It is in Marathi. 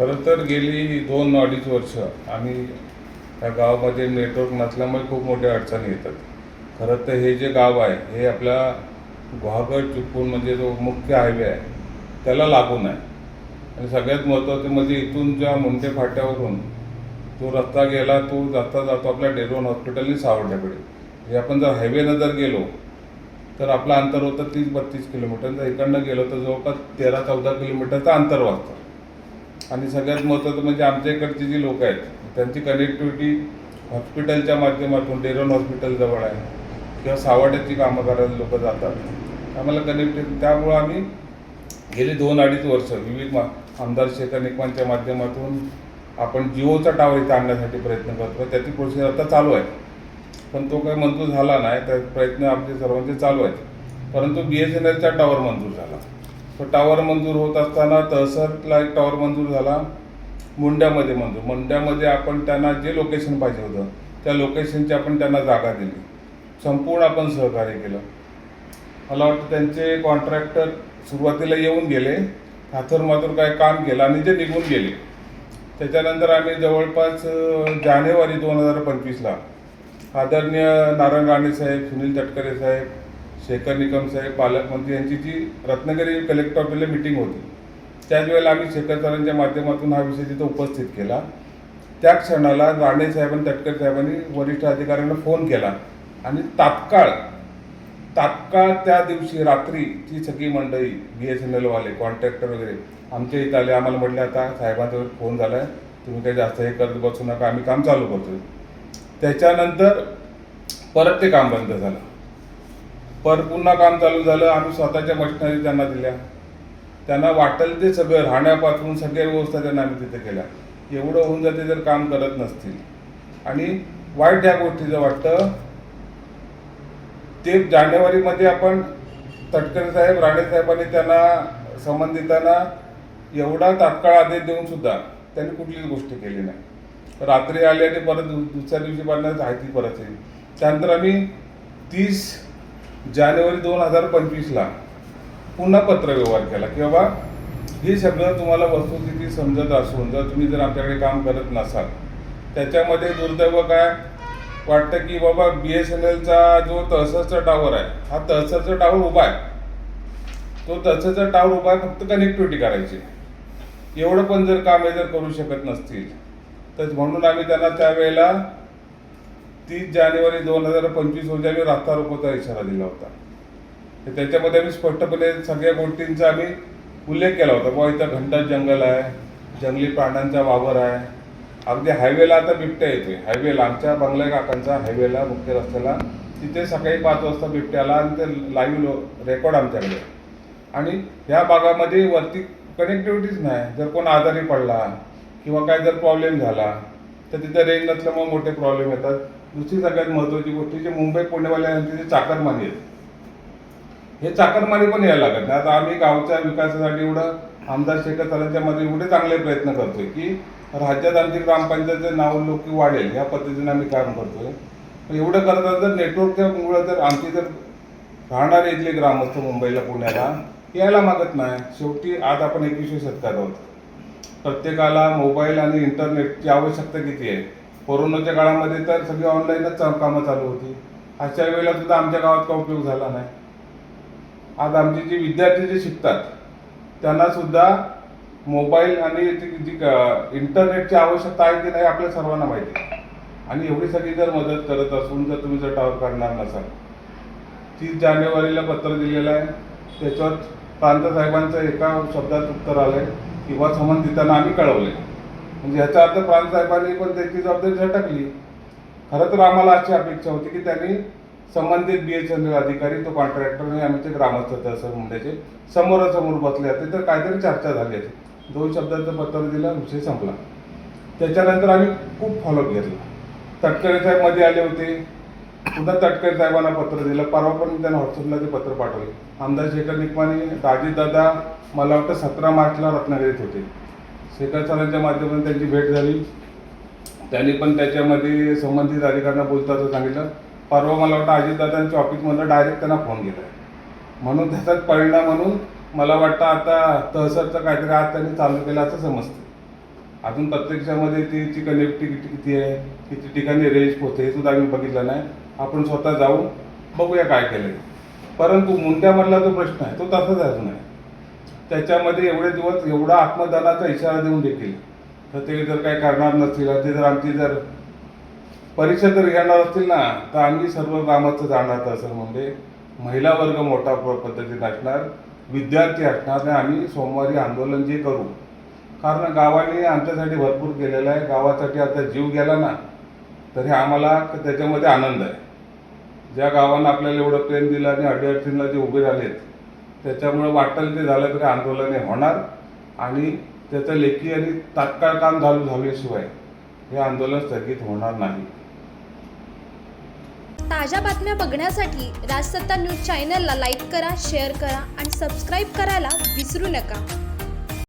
खरं तर गेली दोन अडीच वर्ष आम्ही त्या गावामध्ये नेटवर्क नसल्यामुळे खूप मोठ्या अडचणी येतात. खरं तर हे जे गाव आहे हे आपल्या गुहागड चिपकून म्हणजे जो मुख्य हायवे आहे त्याला लागून आहे आणि सगळ्यात महत्त्वाचं म्हणजे इथून ज्या मुंडे फाट्यावरून तो रस्ता गेला तो जाता जातो आपल्या डेरोन हॉस्पिटलनी सावड्याकडे हे आपण जर हायवेनं जर गेलो तर आपलं अंतर होतं तीस बत्तीस किलोमीटर. जर इकडनं गेलो तर जवळपास तेरा चौदा किलोमीटरचं अंतर वाचतं. आणि सगळ्यात महत्त्वाचं म्हणजे आमच्या इकडची जी लोक आहेत त्यांची कनेक्टिव्हिटी हॉस्पिटलच्या माध्यमातून डेरोन हॉस्पिटल जवळ आहे. किंवा सावड्याची कामं करायला लोक जातात. आम्हाला कनेक्टिव्हिटी त्यामुळं आम्ही गेली दोन अडीच वर्ष विविध मा आमदार शेखर निकमांच्या माध्यमातून आपण जिओचा टावर इथं आणण्यासाठी प्रयत्न करतो. त्याची प्रोसेस आता चालू आहे. पण तो काही मंजूर झाला नाही. त्या प्रयत्न आमचे सर्वांचे चालू आहेत. परंतु बी एस एन एलचा टावर मंजूर झाला. तो टावर मंजूर होत असताना तहसरला एक टावर मंजूर झाला. मुंड्यामध्ये मंजूर. मुंड्यामध्ये आपण त्यांना जे लोकेशन पाहिजे होतं त्या लोकेशनची आपण त्यांना जागा दिली. संपूर्ण आपण सहकार्य केलं. मला वाटतं त्यांचे कॉन्ट्रॅक्टर सुरुवातीला येऊन गेले. हाथरमाथूर काय काम केलं आणि ते निघून गेले. त्याच्यानंतर आम्ही जवळपास जानेवारी दोन हजार पंचवीसला आदरणीय नारायण राणे साहेब सुनील तटकरे साहेब शेखर निकम साहेब पालकमंत्री यांची जी रत्नागिरी कलेक्टर ऑफिसला मिटिंग होती त्याच वेळेला आम्ही शेखर सरांच्या माध्यमातून हा विषय तिथं उपस्थित केला. त्या क्षणाला राणे साहेबांनी तटकर साहेबांनी वरिष्ठ अधिकाऱ्यांना फोन केला आणि तात्काळ तात्काळ त्या दिवशी रात्री ती सगळी मंडळी बी एस एन एलवाले कॉन्ट्रॅक्टर वगैरे आमच्या इथं आले आम्हाला म्हटलं आता साहेबांचा फोन झाला आहे तुम्ही काही जास्त हे करत बसू नका आम्ही काम चालू करतोय. त्याच्यानंतर परत ते काम बंद झालं. पर पुन्हा काम चालू झालं आम्ही स्वतःच्या मशिनरी त्यांना दिल्या. त्यांना वाटेल ते सगळं राहण्यापासून सगळ्या व्यवस्था त्यांना आम्ही तिथे केल्या. एवढं होऊन जाते जर काम करत नसतील. आणि वाईट ह्या गोष्टीचं वाटतं ते जानेवारीमध्ये आपण तटकरे साहेब राणे साहेबांनी त्यांना संबंधितांना एवढा तात्काळ आदेश देऊन सुद्धा त्यांनी कुठलीच गोष्ट केली नाही. रात्री आल्याने आणि परत दुसऱ्या दिवशी पाहिजे आहे परत येईल. त्यानंतर आम्ही तीस जानेवारी दोन हजार पंचवीसला पुन्हा पत्रव्यवहार केला की बाबा हे सगळं तुम्हाला वस्तुस्थिती समजत असून जर तुम्ही जर आमच्याकडे काम करत नसाल त्याच्यामध्ये दुर्दैव काय? वाटतं की बाबा बी एस एन एलचा जो तहसीलचा टावर आहे हा तहसीलचा टावर उभा आहे. तो तहसीलचा टावर उभा आहे फक्त कनेक्टिव्हिटी करायची. एवढं पण जर कामे जर करू शकत नसतील तर म्हणून आम्ही त्यांना त्यावेळेला तीस जानेवारी दोन हजार पंचवीस रोजी आम्ही रास्ता रोकोचा इशारा दिला होता. तर त्याच्यामध्ये आम्ही स्पष्टपणे सगळ्या गोष्टींचा आम्ही उल्लेख केला होता. बुवा इथं घंटा जंगल आहे जंगली प्राण्यांचा वावर आहे. अगदी हायवेला आता बिबट्या येतोय. हायवेला आमच्या बंगल्या काकांचा हायवेला मुख्य रस्त्याला. तिथे सकाळी पाच वाजता बिबट्या आला आणि ते लाईव्ह रेकॉर्ड आमच्याकडे. आणि ह्या भागामध्ये वरती कनेक्टिव्हिटीच नाही. जर कोण आजारी पडला किंवा काय जर प्रॉब्लेम झाला तर तिथे रेंज नसल्यामुळे मोठे प्रॉब्लेम येतात. दुसरी सगळ्यात महत्त्वाची गोष्ट जे मुंबई पुणेवाल्यांचे जे चाकरमानी आहेत. हे चाकरमानी पण यायला लागत नाही. आता आम्ही गावच्या विकासासाठी एवढं आमदार शेखर सरांच्या मध्ये एवढे चांगले प्रयत्न करतोय की राज्यात आमची ग्रामपंचायतचं नाव लोक वाढेल या पद्धतीने आम्ही काम करतोय. पण एवढं करताना जर नेटवर्कच्या मुळे जर आमची जर राहणारे इथले ग्रामस्थ मुंबईला पुण्याला यायला मागत नाही. शेवटी आज आपण एकविसशे शतकात आहोत. प्रत्येकाला मोबाईल आणि इंटरनेटची आवश्यकता किती आहे? कोरोनाच्या काळामध्ये तर सगळी ऑनलाईनच कामं चालू होती. अशा वेळेला सुद्धा आमच्या गावात का उपयोग झाला नाही. आज आमचे जे विद्यार्थी जे शिकतात त्यांना सुद्धा मोबाईल आणि ती जी इंटरनेटची आवश्यकता आहे की नाही आपल्या सर्वांना माहिती आहे. आणि एवढी सगळी जर मदत करत असून जर तुम्ही जर टावर काढणार नसाल तीस जानेवारीला पत्र दिलेलं आहे. त्याच्यावर प्रांत साहेबांचं एका शब्दात उत्तर आलं आहे किंवा संबंधितांना आम्ही कळवले म्हणजे ह्याचा अर्थ प्रांतसाहेबांनी पण त्याची जबाबदारी झटकली. खरं तर आम्हाला अशी अपेक्षा होती की त्यांनी संबंधित बी एस एन एल अधिकारी तो कॉन्ट्रॅक्टर आणि आमचे ग्रामस्थ तहसील मुंड्याचे समोरासमोर बसले होते तर काहीतरी चर्चा झाली होती दोन शब्दाचं पत्र दिलं विषय संपला. त्याच्यानंतर आम्ही खूप फॉलोअप घेतला. तटकरे साहेबमध्ये आले होते. पुन्हा तटकरे साहेबांना पत्र दिलं. परवा पण मी त्यांना व्हॉट्सअपला ते पत्र पाठवले. आमदार शेखर निकमाने दादा मला वाटतं सतरा मार्चला रत्नागिरीत होते. शेखर सरांच्या माध्यमातून त्यांची भेट झाली. त्यांनी पण त्याच्यामध्ये संबंधित अधिकाऱ्यांना बोलताचं सांगितलं. परवा मला वाटतं अजितदादांच्या ऑफिसमधनं डायरेक्ट त्यांना फोन केला. म्हणून त्याचाच परिणाम म्हणून मला वाटतं आता तहसरचं काहीतरी आज त्यांनी चालू केलं असं समजतं. अजून प्रत्यक्षामध्ये तिची कनेक्टिव्हिटी किती आहे. किती ठिकाणी रेंज पोहोचते हे सुद्धा आम्ही बघितलं नाही. आपण स्वतः जाऊन बघूया काय केलं परंतु मुंड्यामधला जो प्रश्न आहे तो तसाच अजून आहे. त्याच्यामध्ये एवढे दिवस एवढा आत्मदानाचा इशारा देऊन देखील तर ते जर काय करणार नसतील ते जर आमची जर परीक्षा जर घेणार असतील ना तर आम्ही सर्व कामाचं जाणार असं म्हणजे महिला वर्ग मोठा प- पद्धतीने असणार विद्यार्थी असणार आणि आम्ही सोमवारी आंदोलन जे करू. कारण गावाने आमच्यासाठी भरपूर केलेलं आहे गावासाठी आता जीव गेला ना तरी आम्हाला त्याच्यामध्ये आनंद आहे. ज्या गावानं आपल्याला एवढं प्रेम दिलं आणि अडीअडचणीला जे उभे राहिलेत त्याच्यामुळे वाटेल ते झालं तरी आंदोलन होणार आणि त्याचं लेखी आणि तात्काळ काम चालू झाल्याशिवाय हे आंदोलन स्थगित होणार नाही. ताज्या बातम्या बघण्यासाठी राजसत्ता न्यूज चॅनलला लाईक करा शेअर करा आणि सबस्क्राईब करायला विसरू नका.